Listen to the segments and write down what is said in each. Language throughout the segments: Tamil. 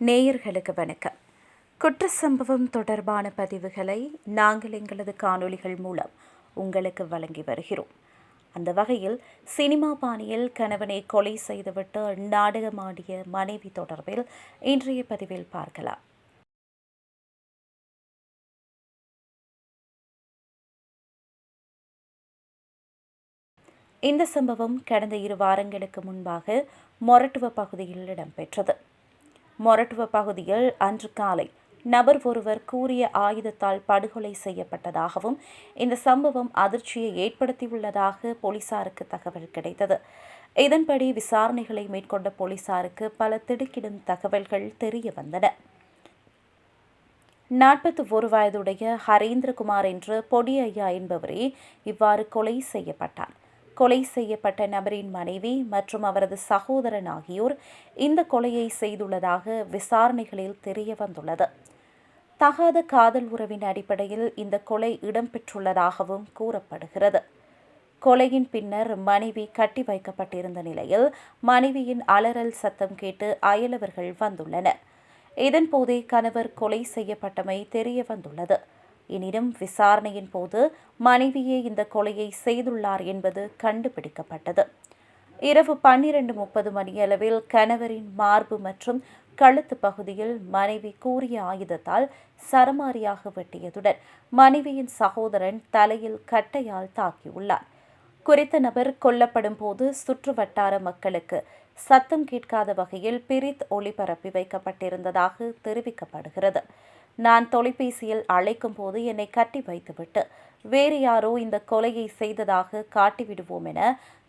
நேயர்களுக்கு வணக்கம். குற்ற சம்பவம் தொடர்பான பதிவுகளை நாங்கள் எங்களது காணொளிகள் மூலம் உங்களுக்கு வழங்கி வருகிறோம். அந்த வகையில் சினிமா பாணியில் கணவனை கொலை செய்துவிட்டு நாடகமாடிய மனைவி தொடர்பில் இன்றைய பதிவில் பார்க்கலாம். இந்த சம்பவம் கடந்த இரு வாரங்களுக்கு முன்பாக மொரட்டுவ பகுதியில் இடம்பெற்றது. மொரட்டுவ பகுதியில் அன்று காலை நபர் ஒருவர் கூறிய ஆயுதத்தால் படுகொலை செய்யப்பட்டதாகவும் இந்த சம்பவம் அதிர்ச்சியை ஏற்படுத்தியுள்ளதாக போலீசாருக்கு தகவல் கிடைத்தது. இதன்படி விசாரணைகளை மேற்கொண்ட போலீசாருக்கு பல திடுக்கிடும் தகவல்கள் தெரிய வந்தன. நாற்பத்தி ஒரு வயதுடைய ஹரேந்திரகுமார் என்ற பொடி ஐயா என்பவரே இவ்வாறு கொலை செய்யப்பட்டார். கொலை செய்யப்பட்ட நபரின் மனைவி மற்றும் அவரது சகோதரன் ஆகியோர் இந்த கொலையை செய்துள்ளதாக விசாரணைகளில் தெரிய வந்துள்ளது. தகாத காதல் உறவின் அடிப்படையில் இந்த கொலை இடம்பெற்றுள்ளதாகவும் கூறப்படுகிறது. கொலையின் பின்னர் மனைவி கட்டி வைக்கப்பட்டிருந்த நிலையில் மனைவியின் அலறல் சத்தம் கேட்டு அயலவர்கள் வந்துள்ளனர். இதன்போதே கணவர் கொலை செய்யப்பட்டமை தெரிய வந்துள்ளது. எனினும் விசாரணையின் போது மனைவியே இந்த கொலையை செய்துள்ளார் என்பது கண்டுபிடிக்கப்பட்டது. இரவு பன்னிரண்டு முப்பது மணியளவில் கணவரின் மார்பு மற்றும் கழுத்து பகுதியில் மனைவி கூறிய ஆயுதத்தால் சரமாரியாக வெட்டியதுடன் மனைவியின் சகோதரன் தலையில் கட்டையால் தாக்கியுள்ளார். குறித்த நபர் கொல்லப்படும் போது சுற்று வட்டார மக்களுக்கு சத்தம் கேட்காத வகையில் பிரித் ஒளிபரப்பி வைக்கப்பட்டிருந்ததாக தெரிவிக்கப்படுகிறது. நான் தொலைபேசியில் அழைக்கும் போது என்னை கட்டி வைத்துவிட்டு வேறு யாரோ இந்த கொலையை செய்ததாக காட்டிவிடுவோம் என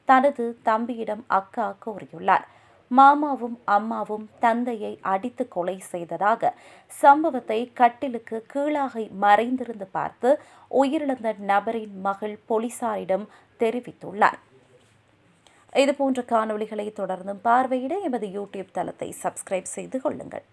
தனது தம்பியிடம் அக்கா கூறியுள்ளார். மாமாவும் அம்மாவும் தந்தையை அடித்து கொலை செய்ததாக சம்பவத்தை கட்டிலுக்கு கீழாக மறைந்திருந்து பார்த்து உயிரிழந்த நபரின் மகள் போலீசாரிடம் தெரிவித்துள்ளார். இதுபோன்ற காணொலிகளை தொடர்ந்தும் பார்வையிட எமது யூடியூப் தளத்தை சப்ஸ்கிரைப் செய்து கொள்ளுங்கள்.